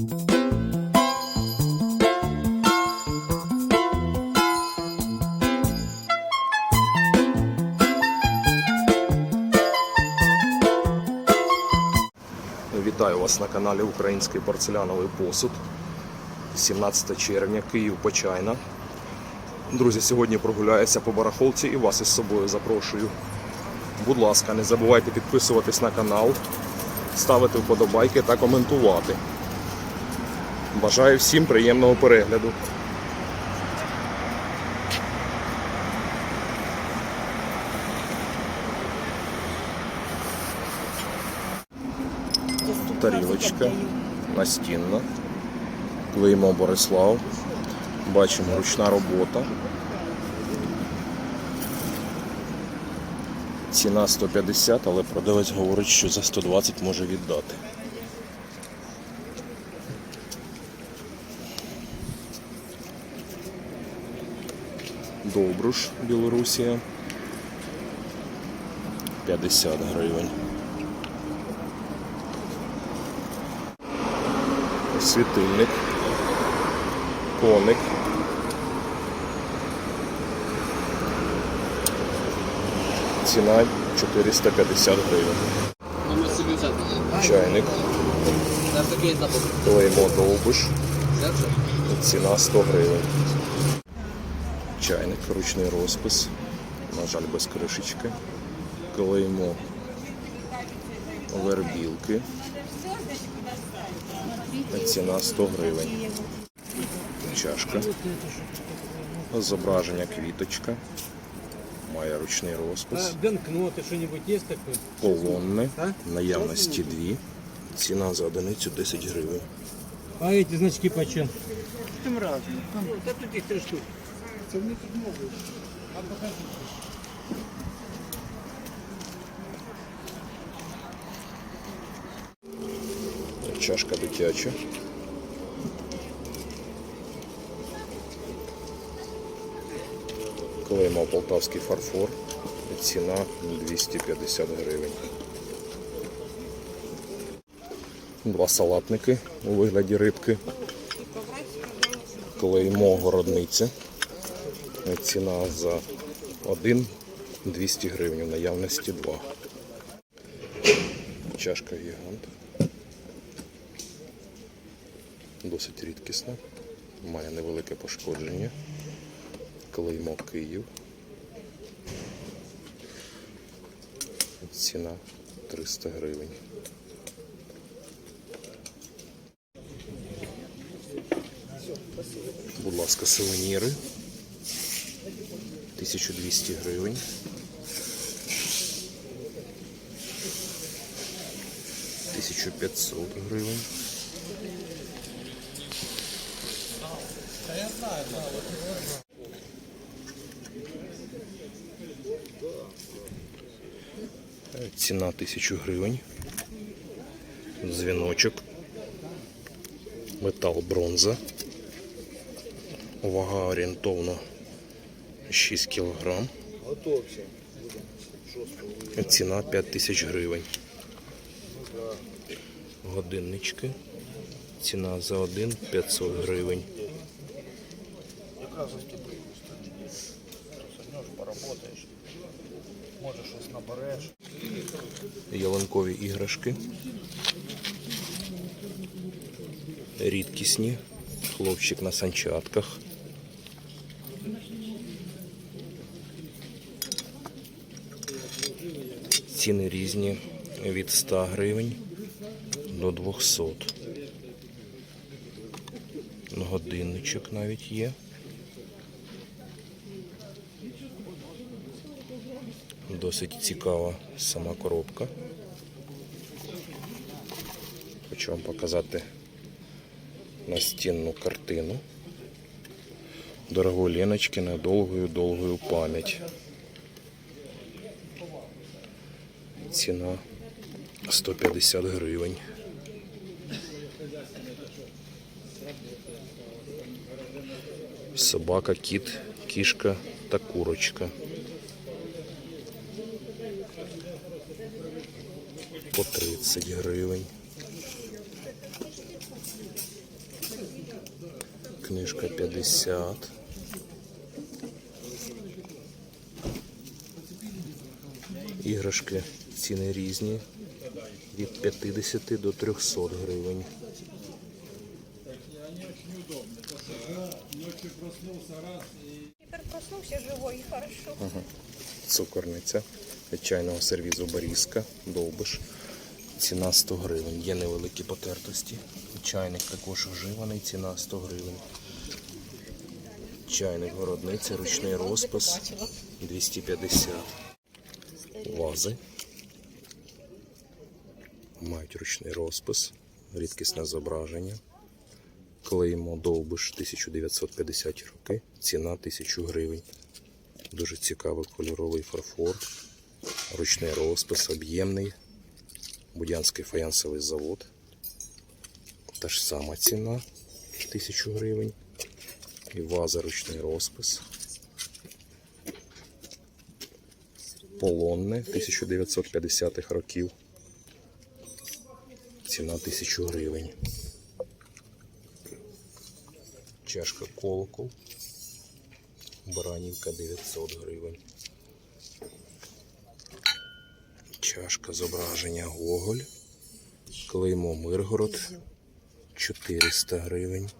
Вітаю вас на каналі Український порцеляновий посуд. 17 червня, Київ Почайна. Друзі, сьогодні прогуляюся по барахолці і вас із собою запрошую. Будь ласка, не забувайте підписуватись на канал, ставити вподобайки та коментувати. Бажаю всім приємного перегляду. Тарілочка настінна. Клеймо Борислав. Бачимо ручна робота. Ціна 150, але продавець говорить, що за 120 може віддати. Добруш, Білорусія. 50 гривень. Світильник. Коник. Ціна 450 гривень. Чайник. Клеймо довбуш. Ціна 100 гривень. Чайник, ручний розпис. На жаль, без кришечки. Клеймо вербілки. Ціна 100 гривень. Чашка. Зображення квіточка. Має ручний розпис. А банкноты что-нибудь есть такое? Колонни. А? Наявності дві. Ціна за одиницю 10 гривень. А эти значки почем? Тем разные. Да тут их три штуки. Чашка дитяча. Клеймо полтавський фарфор. Ціна 250 гривень. Два салатники у вигляді рибки. Клеймо городниця. Ціна за один 200 гривень, в наявності два. Чашка гігант. Досить рідкісна. Має невелике пошкодження. Клеймо Київ. Ціна 300 гривень. Будь ласка, сувеніри. 1200 гривень. Тисячу п'ятсот гривень. Ціна 1000 гривень. Дзвіночок. Метал бронза. Вага орієнтовно 6 кг. Ціна 5000 гривень. Годиннички. Ціна за один 500 гривень. Заступив Сьогодні поработаєш. Може щось набереш. ялинкові іграшки. Рідкісні. Хлопчик на санчатках. Ціни різні від 100 гривень до 200. Годинничок навіть є. Досить цікава сама коробка. Хочу вам показати настінну картину. Дорогой Леночки на довгою-довгою пам'ять. Ціна 150 гривень. Собака, кіт, кішка та курочка. По 30 гривень. книжка 50. Іграшки ціни різні. Від 50 до 300 гривень. Теперь проснулся живой, хорошо. Цукорниця від чайного сервізу Борізка, довбиш. Ціна 100 гривень. Є невеликі потертості. Чайник також вживаний, ціна 100 гривень. Чайник городниця, ручний розпис 250. Вази. Мають ручний розпис, рідкісне зображення. Клеймо довбиш 1950 роки, ціна 1000 гривень. Дуже цікавий кольоровий фарфор, ручний розпис, об'ємний, Будянський фаянсовий завод. Та ж сама ціна 1000 гривень. І ваза ручний розпис. Полонне 1950-х років. Ціна 1000 гривень. Чашка колокол. Баранівка 900 гривень. Чашка зображення Гоголь. Клеймо Миргород 400 гривень.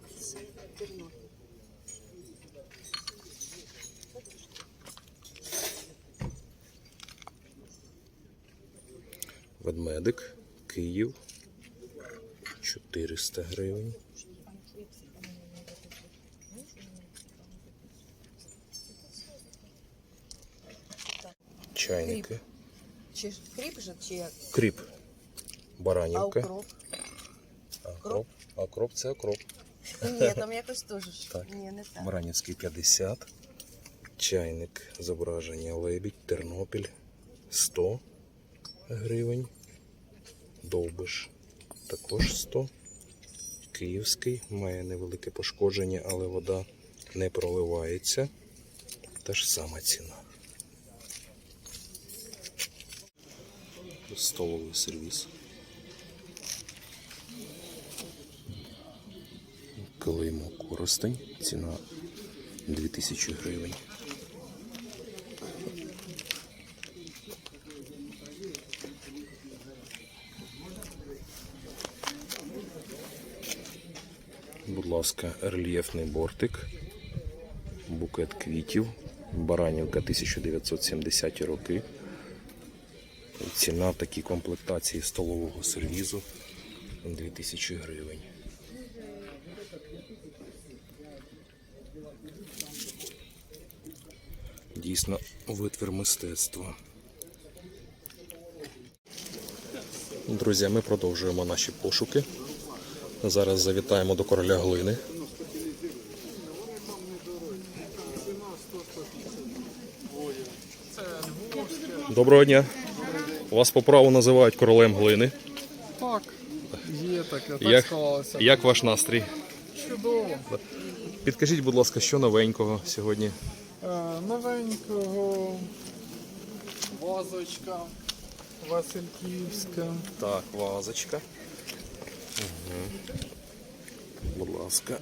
Ведмедик Київ 400 гривень. Чайники. Чи ж же, чи як? Кріп. А Баранівка. укроп? Окроп. Окроп це окроп. Ні, там якось теж. Так. Ні, не так. Баранівський 50. Чайник зображення Лебідь, Тернопіль 100 гривень. Довбиш також 100. Київський має невелике пошкодження, але вода не проливається. Та ж сама ціна. Столовий сервіс. Клеймо Коростень. Ціна 2000 гривень. Будь ласка, рельєфний бортик, букет квітів, Баранівка 1970 роки. Ціна такій комплектації столового сервізу 2000 гривень. Дійсно витвір мистецтва. Друзі, ми продовжуємо наші пошуки. Зараз завітаємо до короля глини. Доброго дня. Вас по праву називають королем глини. Так, є таке, так Як, склалося. як ваш настрій? Чудово. Підкажіть, будь ласка, що новенького сьогодні? Е, новенького вазочка Васильківська. Так, вазочка. Будь ласка,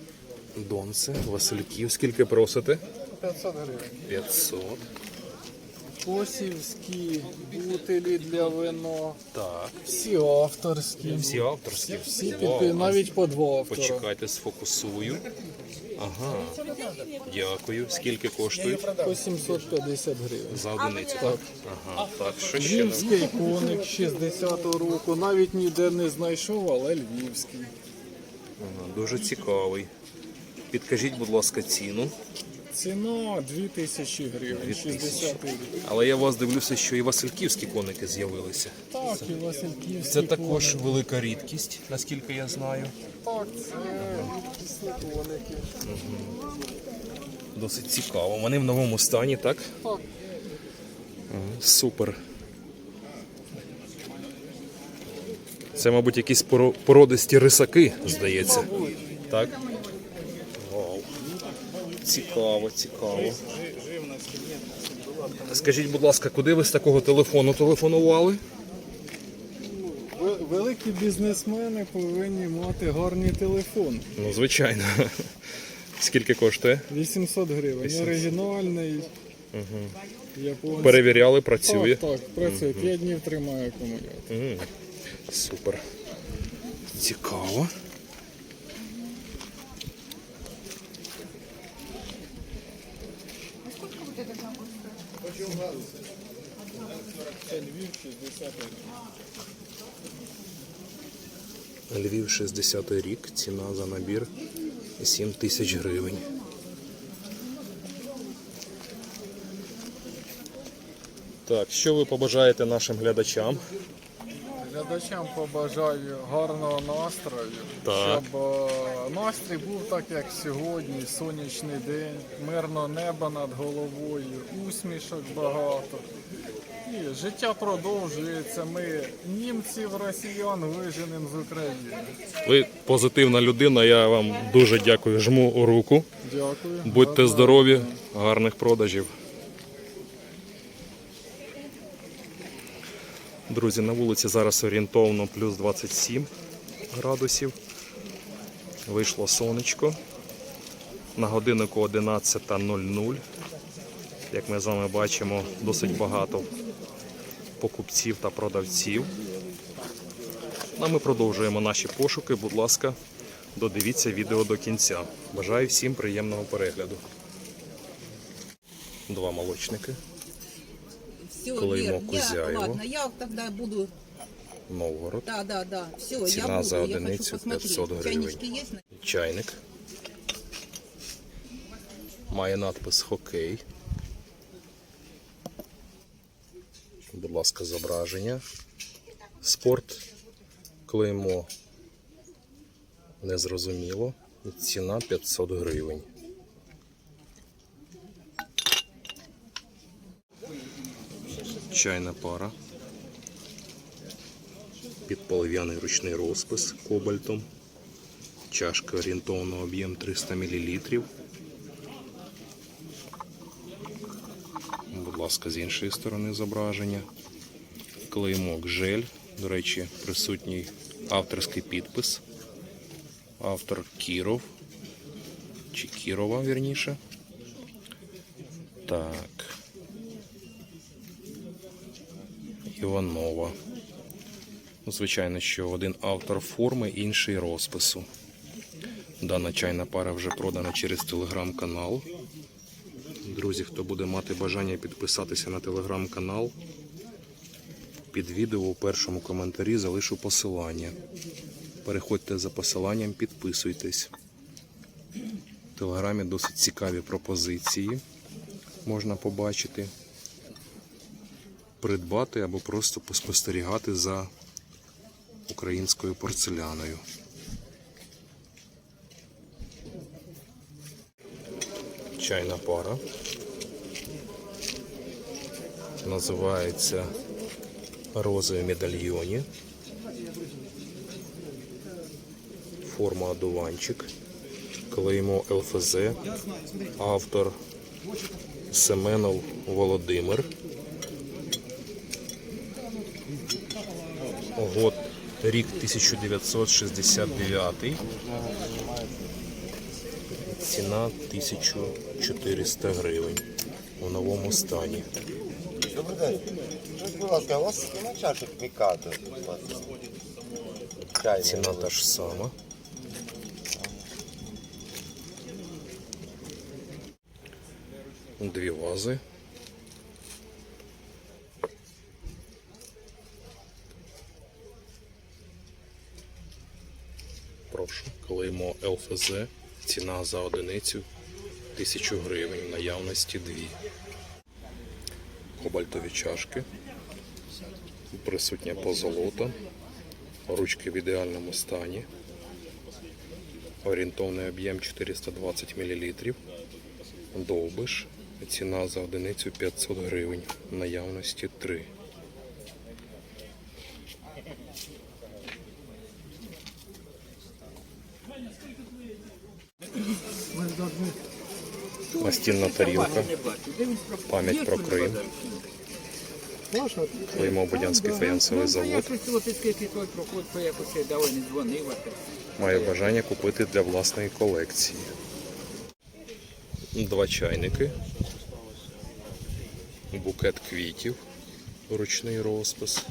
донце, Васильків. Скільки просите? 500 гривень. 500. Косівські бутилі для вино. Так. Всі авторські. Всі авторські. Всі всі підпи, навіть по два автора. Почекайте, сфокусую. Ага. Дякую. Скільки коштує? По 750 гривень. За одиницю. Так. Ага. Так, що ще? нам? Львівський коник 60-го року. Навіть ніде не знайшов, але львівський. Ага, дуже цікавий. Підкажіть, будь ласка, ціну. Ціна 2000 гривень, 2000. 60 рік. Але я вас дивлюся, що і Васильківські коники з'явилися. Так, і Васильківський Це також коник. велика рідкість, наскільки я знаю. Так, це рідкісні коники. Досить цікаво. Вони в новому стані, так? Так. Супер. Це, мабуть, якісь породисті рисаки, здається. Так? Цікаво, цікаво. Скажіть, будь ласка, куди ви з такого телефону телефонували? Великі бізнесмени повинні мати гарний телефон. Ну, звичайно. Скільки коштує? 800 гривень. 800. Оригінальний. Японський. Перевіряли, працює. Так, так, працює. 5 днів тримає акумулятор. М, Супер. Цікаво. Львів 60 Львів 60 рік, ціна за набір 7 тисяч гривень. Так, що ви побажаєте нашим глядачам? Глядачам побажаю гарного настрою, Так. щоб е, настрій був так, як сьогодні, сонячний день, мирне небо над головою, усмішок багато. І життя продовжується. Ми німців, росіян виженемо з України. Ви позитивна людина, я вам дуже дякую. Жму руку. Дякую. Будьте здорові, гарних продажів. Друзі, на вулиці зараз орієнтовно плюс 27 градусів. Вийшло сонечко. На годиннику 11.00. Як ми з вами бачимо, досить багато покупців та продавців. Ну, А ми продовжуємо наші пошуки. Будь ласка, додивіться відео до кінця. Бажаю всім приємного перегляду. Два молочники. Все, Клеймо Вер, я, Кузяева. ладно, я тогда буду, Новгород. да, да, да, все, я буду, за я одиницю хочу посмотреть. 500 гривень. Чайнички есть? Чайник. Має надпис Хокей. Будь ласка, зображення. Спорт. Клеймо. Незрозуміло. Ціна 500 гривень. Чайна пара. Під полов'яний ручний розпис кобальтом. Чашка орієнтовно об'єм 300 мл. Будь ласка, з іншої сторони зображення. Клеймок жель. До речі, присутній авторський підпис. Автор Кіров. Чи Кірова, вірніше. Так. Іванова. Ну, Звичайно, що один автор форми, інший розпису. Дана чайна пара вже продана через телеграм-канал. Друзі, хто буде мати бажання підписатися на телеграм-канал, під відео у першому коментарі залишу посилання. Переходьте за посиланням, підписуйтесь. В телеграмі досить цікаві пропозиції можна побачити, придбати або просто поспостерігати за українською порцеляною. Чайна пара. Називається Рози в медальйоні. Форма одуванчик. Клеймо ЛФЗ. Автор Семенов Володимир. Год рік 1969. Ціна 1400 гривень у новому стані. Добрий день. Скажіть, будь ласка, у вас нема чашок? Чайні. Ціна та ж сама. Дві вази. Прошу. Клеймо ЛФЗ. Ціна за одиницю 1000 гривень. В наявності дві. Кобальтові чашки. Присутня позолота. Ручки в ідеальному стані. Орієнтовний об'єм 420 мл. Довбиш. Ціна за одиницю 500 гривень. В Наявності 3. Настінна тарілка. Пам'ять про Крим. Клеймо Будянський фаянсовий завод. Маю бажання купити для власної колекції. Два чайники. Букет квітів. Ручний розпис.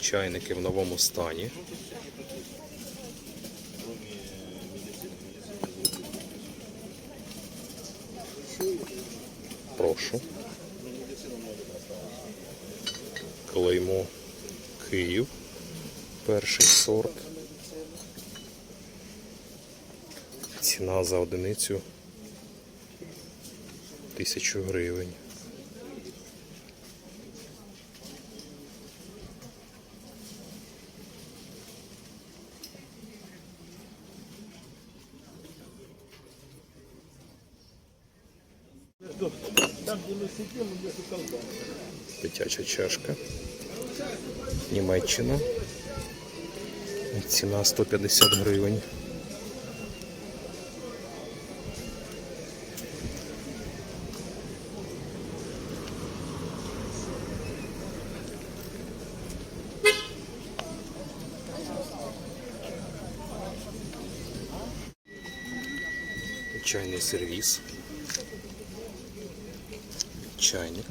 Чайники в новому стані. Клеймо Київ. Перший сорт. Ціна за одиницю тисячу гривень. Дитяча чашка. Німеччина. Ціна 150 гривень. Чайний сервіс. Чайник.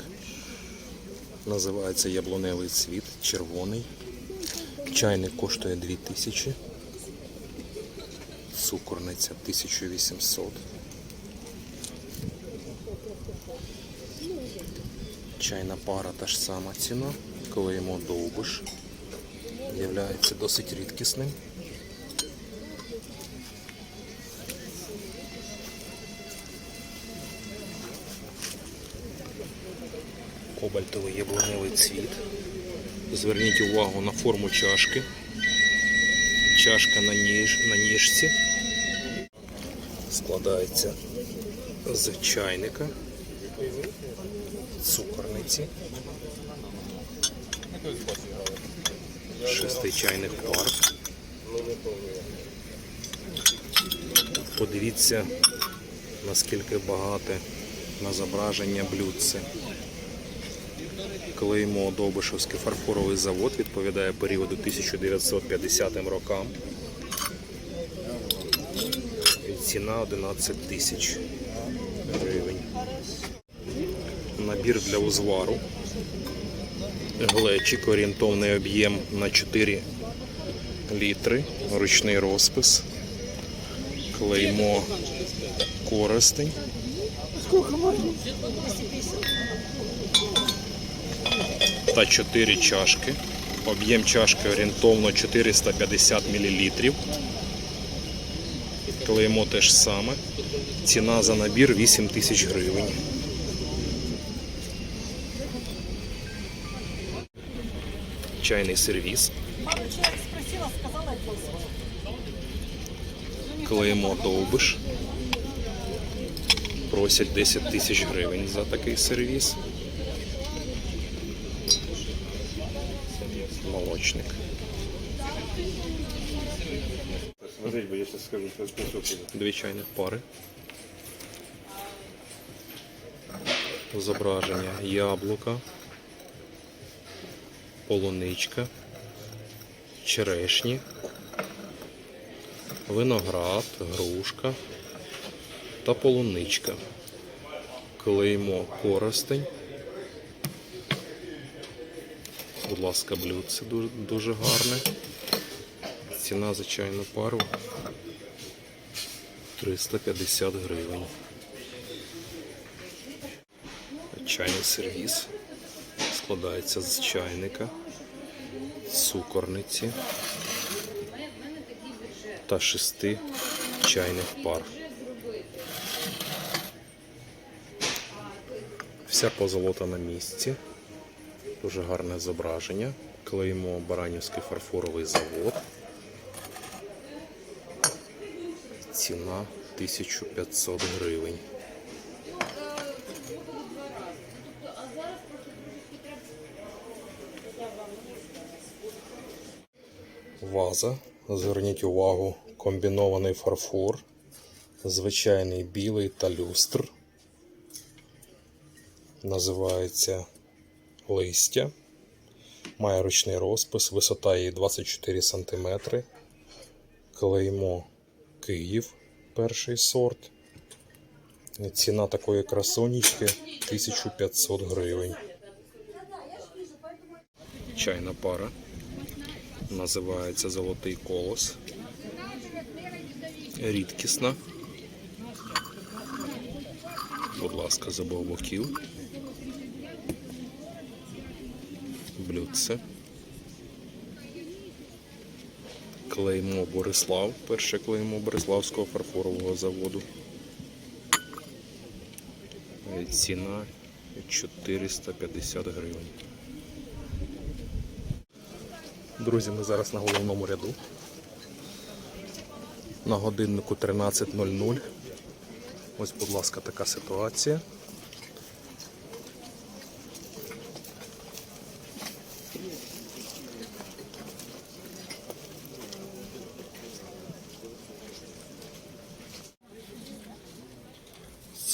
Називається яблуневий цвіт, червоний. Чайник коштує 2000. Цукорниця 1800. Чайна пара та ж сама ціна. Клеймо довбиш. Являється досить рідкісним. Кобальтовий яблуневий цвіт. Зверніть увагу на форму чашки. Чашка на, ніж, на ніжці. Складається з чайника, цукорниці, шести чайних пар. Подивіться, наскільки багате на зображення блюдце. Клеймо Довбишевський фарфоровий завод відповідає періоду 1950 рокам. Ціна 11 тисяч гривень. Набір для узвару. Глечик, орієнтовний об'єм на 4 літри, ручний розпис, клеймо користень. Та 4 чашки. Об'єм чашки орієнтовно 450 мл. Клеймо те ж саме. Ціна за набір 8 тисяч гривень. Чайний сервіс. Клеймо довбиш. Просять 10 тисяч гривень за такий сервіс. Молочник. Смотреть бы, я сейчас скажу, что способ. Дві чайних пари. Зображення яблука, полуничка, черешні, виноград, грушка та полуничка. Клеймо коростень. Будь ласка, блюдце дуже, дуже гарне. Ціна за чайну пару 350 гривень. Чайний сервіс складається з чайника, цукорниці та шести чайних пар. Вся позолота на місці. Дуже гарне зображення. Клеймо Баранівський фарфоровий завод. Ціна 1500 гривень. Ваза. Зверніть увагу, комбінований фарфор, звичайний білий та люстр. Називається листя. Має ручний розпис, висота її 24 см. Клеймо Київ, перший сорт. Ціна такої красонечки 1500 гривень. Чайна пара. Називається Золотий колос. Рідкісна. Будь ласка, з обох боків. Блюдце. Клеймо Борислав. Перше клеймо Бориславського фарфорового заводу. Е, Ціна 450 гривень. Друзі, ми зараз на головному ряду. На годиннику 13.00. Ось, будь ласка, така ситуація.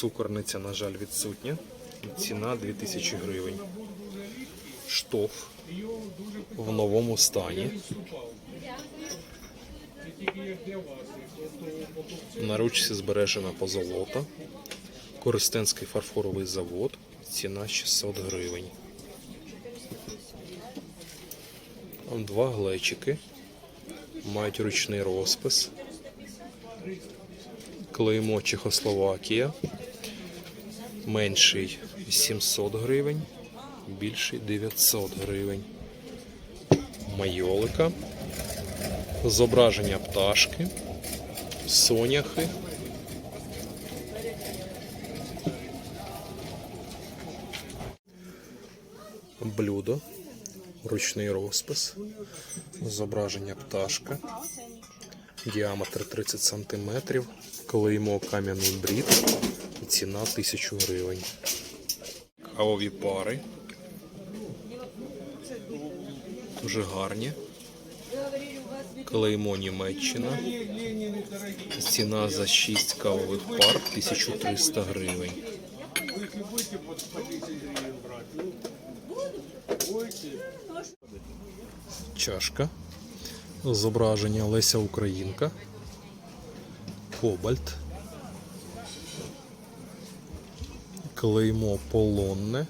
Цукорниця, на жаль, відсутня. Ціна 2000 гривень. Штоф в новому стані. На ручці збережена позолота. Користенський фарфоровий завод. Ціна 600 гривень. Два глечики. Мають ручний розпис. Клеймо Чехословакія. Менший 700 гривень, більший 900 гривень. Майолика. Зображення пташки, соняхи. Блюдо, ручний розпис, зображення пташка, діаметр 30 см, клеймо кам'яний брід, ціна 1000 гривень. Кавові пари. Дуже гарні. Клеймо Німеччина. Ціна за 6 кавових пар 1300 гривень. Чашка. Зображення Леся Українка. Кобальт. Клеймо полонне.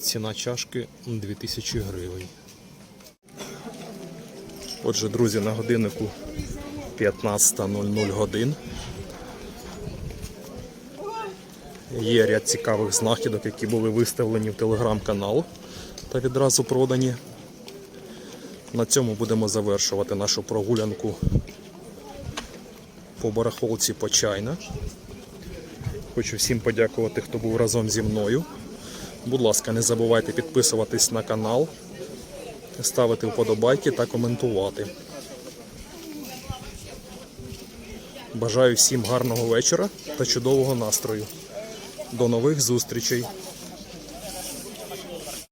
Ціна чашки 2000 гривень. Отже, друзі, на годиннику 15.00 годин. Є ряд цікавих знахідок, які були виставлені в телеграм-канал та відразу продані. На цьому будемо завершувати нашу прогулянку по барахолці Почайна. Хочу всім подякувати, хто був разом зі мною. Будь ласка, не забувайте підписуватись на канал, ставити вподобайки та коментувати. Бажаю всім гарного вечора та чудового настрою. До нових зустрічей!